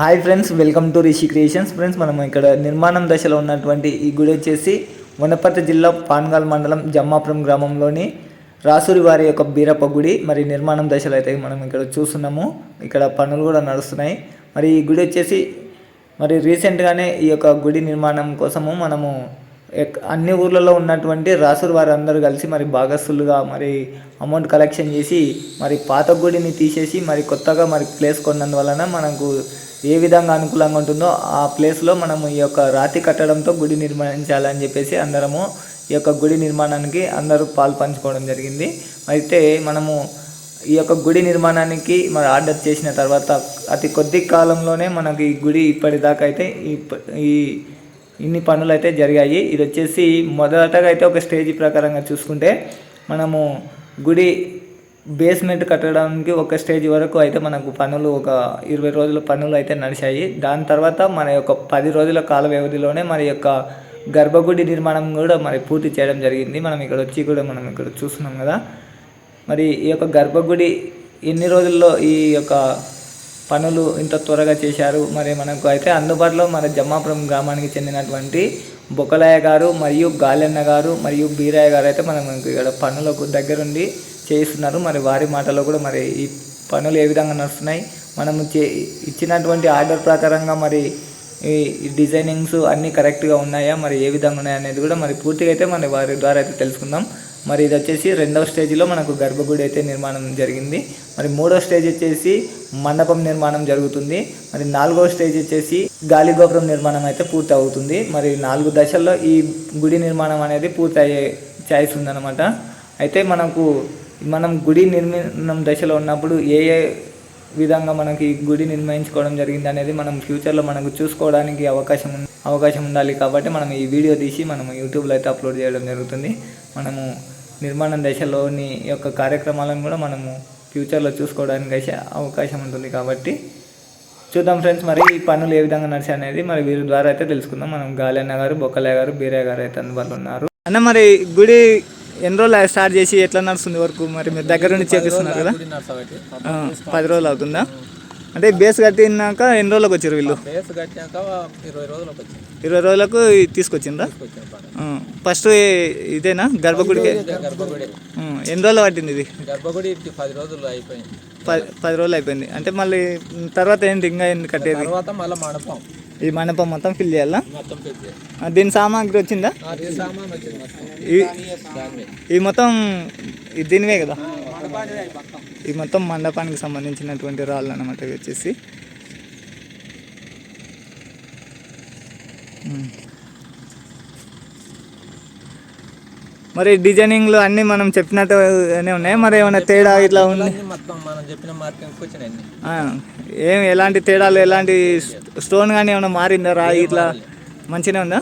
Hi friends welcome to Rishi creations friends మనం ఇక్కడ నిర్మాణం దశలో ఉన్నటువంటి ఈ గుడి వచ్చేసి వనపర్తి జిల్లా పాన్గాల్ మండలం జమ్మాపురం గ్రామంలోని రాసూరి వారి యొక్క బీరప్ప గుడి. మరి నిర్మాణం దశలో అయితే మనం ఇక్కడ చూస్తున్నాము. ఇక్కడ పనులు కూడా నడుస్తున్నాయి. మరి ఈ గుడి వచ్చేసి మరి రీసెంట్గానే ఈ యొక్క గుడి నిర్మాణం కోసము మనము ఎక్- అన్ని ఊర్లలో ఉన్నటువంటి రాసూరు వారు అందరూ కలిసి మరి భాగస్తులుగా మరి అమౌంట్ కలెక్షన్ చేసి మరి పాత గుడిని తీసేసి మరి కొత్తగా మరి ప్లేస్ కొన్నందువలన మనకు ఏ విధంగా అనుకూలంగా ఉంటుందో ఆ ప్లేస్లో మనం ఈ యొక్క రాతి కట్టడంతో గుడి నిర్మించాలని చెప్పేసి అందరము ఈ యొక్క గుడి నిర్మాణానికి అందరూ పాలు పంచుకోవడం జరిగింది. అయితే మనము ఈ యొక్క గుడి నిర్మాణానికి మరి ఆర్డర్ చేసిన తర్వాత అతి కొద్ది కాలంలోనే మనకి ఈ గుడి ఇప్పటిదాకా అయితే ఈ ఈ ఇన్ని పనులు అయితే జరిగాయి. ఇది వచ్చేసి మొదటగా అయితే ఒక స్టేజ్ ప్రకారంగా చూసుకుంటే మనము గుడి బేస్మెంట్ కట్టడానికి ఒక స్టేజ్ వరకు అయితే మనకు పనులు ఒక ఇరవై రోజుల పనులు అయితే నడిచాయి. దాని తర్వాత మన యొక్క పది రోజుల కాల వ్యవధిలోనే మన యొక్క గర్భగుడి నిర్మాణం కూడా మరి పూర్తి చేయడం జరిగింది. మనం ఇక్కడ వచ్చి కూడా మనం ఇక్కడ చూస్తున్నాం కదా. మరి ఈ యొక్క గర్భగుడి ఎన్ని రోజుల్లో ఈ యొక్క పనులు ఇంత త్వరగా చేశారు? మరి మనకు అయితే అందుబాటులో మన జమ్మాపురం గ్రామానికి చెందినటువంటి బొకలయ్య గారు మరియు గాలెన్న గారు మరియు బీరయ్య గారు అయితే మనం ఇక్కడ పనులకు దగ్గరుండి చేయిస్తున్నారు మరి వారి మాటలో కూడా మరి ఈ పనులు ఏ విధంగా నడుస్తున్నాయి? మనము చే ఇచ్చినటువంటి ఆర్డర్ ప్రకారంగా మరి ఈ డిజైనింగ్స్ అన్నీ కరెక్ట్గా ఉన్నాయా? మరి ఏ విధంగా ఉన్నాయి అనేది కూడా మరి పూర్తిగా అయితే మరి వారి ద్వారా అయితే తెలుసుకుందాం. మరి ఇది వచ్చేసి రెండవ స్టేజ్లో మనకు గర్భగుడి అయితే నిర్మాణం జరిగింది. మరి మూడో స్టేజ్ వచ్చేసి మండపం నిర్మాణం జరుగుతుంది. మరి నాలుగో స్టేజ్ వచ్చేసి గాలి గోపురం నిర్మాణం అయితే పూర్తి అవుతుంది మరి నాలుగు దశల్లో ఈ గుడి నిర్మాణం అనేది పూర్తి అయ్యే ఛాయిస్ ఉందన్నమాట. అయితే మనకు మనం గుడి నిర్మాణం దశలో ఉన్నప్పుడు ఏ ఏ విధంగా మనకి ఈ గుడి నిర్మించుకోవడం జరిగింది అనేది మనం ఫ్యూచర్లో మనకు చూసుకోవడానికి అవకాశం ఉం- అవకాశం ఉండాలి కాబట్టి మనం ఈ వీడియో తీసి మనం యూట్యూబ్లో అయితే అప్లోడ్ చేయడం జరుగుతుంది. మనము నిర్మాణం దశలోని యొక్క కార్యక్రమాలను కూడా మనము ఫ్యూచర్లో చూసుకోవడానికి అయితే అవకాశం ఉంటుంది కాబట్టి చూద్దాం ఫ్రెండ్స్. మరి ఈ పనులు ఏ విధంగా నడిచాయి అనేది మరి వీరి ద్వారా అయితే తెలుసుకుందాం. మనం గాలన్న గారు బొక్కలయ్య గారు బీరయ్య గారు అయితే అందుబాటులో ఉన్నారు. అన్న మరి గుడి ఎన్ని రోజులు స్టార్ట్ చేసి ఎట్లా నడుస్తుంది వరకు? మరి మీరు దగ్గర నుండి చేపిస్తున్నారు కదా? పది రోజులు అవుతుందా? అంటే బేస్ కట్టినాక ఎన్ని రోజులకు వచ్చారు వీళ్ళు? బేస్ కట్టాక ఇరవై రోజులకు ఇరవై రోజులకు తీసుకొచ్చిండ్రా? ఫస్ట్ ఇదేనా? గర్భగుడికి? ఎన్ని రోజులు పట్టింది ఇది? గర్భగుడి పది రోజులు అయిపోయింది. పది పది రోజులు అయిపోయింది. అంటే మళ్ళీ తర్వాత ఏంటి ఇంకా ఏంటి కట్టేది? తర్వాత మళ్ళీ మండపం. ఈ మండపం మొత్తం ఫిల్ చేయాలా? దీని సామాగ్రి వచ్చిందా? ఈ మొత్తం దీనివే కదా? ఈ మొత్తం మండపానికి సంబంధించినటువంటి రాళ్ళు అనమాట ఇవి వచ్చేసి. మరి డిజైనింగ్లు అన్నీ మనం చెప్పినట్టుగానే ఉన్నాయి. మరి ఏమైనా తేడా ఇట్లా ఉంది? మొత్తం మనం చెప్పిన మార్కింగ్ ఏం ఎలాంటి తేడాలు ఎలాంటి స్టోన్ కానీ ఏమైనా మారిందా రాయి ఇట్లా? మంచిగానే ఉందా.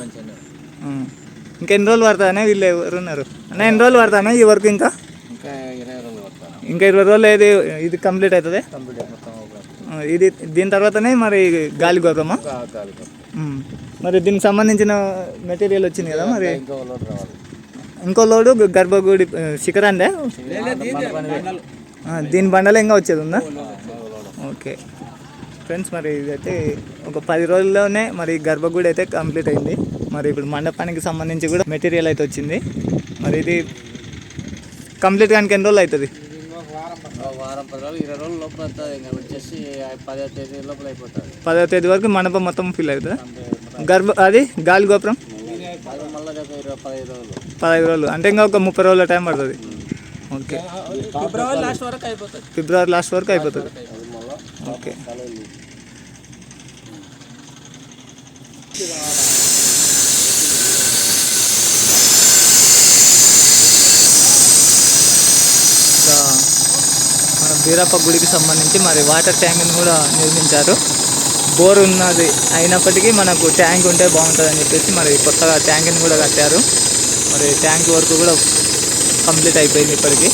ఆ. ఇంకెన్ని రోజులు పడతానే వీళ్ళు ఎవరు ఉన్నారు అన్న ఎన్ని రోజులు పడతానే ఈ వర్క్ ఇంకా? ఇంకా ఇరవై రోజులు ఇంకా రోజులు ఇది కంప్లీట్ అవుతుంది? ఇది దీని తర్వాతనే మరి గాలి. ఉమ్. మరి దీనికి సంబంధించిన మెటీరియల్ వచ్చింది కదా మరి? ఇంకో లోడ్ గర్భగుడి శిఖరాందే దీని బండలో ఇంకా వచ్చేది ఉందా ఓకే. ఫ్రెండ్స్ మరి ఇదైతే ఒక పది రోజుల్లోనే మరి గర్భగుడి అయితే కంప్లీట్ అయింది. మరి ఇప్పుడు మండపానికి సంబంధించి కూడా మెటీరియల్ అయితే వచ్చింది. మరి ఇది కంప్లీట్ కానీ ఎన్ని రోజులు అవుతుంది? వారం పది రోజులు ఇరవై రోజులు లోపల వస్తుంది ఇంకా వచ్చేసి పదో తేదీ లోపల అయిపోతుంది. పదో తేదీ వరకు మండపం మొత్తం ఫిల్ అవుతుందా? గర్భ అది గాలి గోపురం అది మళ్ళీ రేపు ఇరవై పదిహేను రోజులు పదహైదు రోజులు. అంటే ఇంకా ఒక ముప్పై రోజుల టైం పడుతుంది. ఓకే. ఫిబ్రవరి లాస్ట్ వరకు అయిపోతుంది. ఫిబ్రవరి లాస్ట్ వరకు అయిపోతుంది. ఓకే. ఇంకా మన బీరప్ప గుడికి సంబంధించి మరి వాటర్ ట్యాంక్ని కూడా నిర్మించారు. బోర్ ఉన్నది అయినప్పటికీ మనకు ట్యాంక్ ఉంటే బాగుంటుందని చెప్పేసి మరి కొత్తగా ట్యాంక్ని కూడా కట్టారు. మరి ట్యాంక్ వరకు కూడా కంప్లీట్ అయిపోయింది ఇప్పటికీ.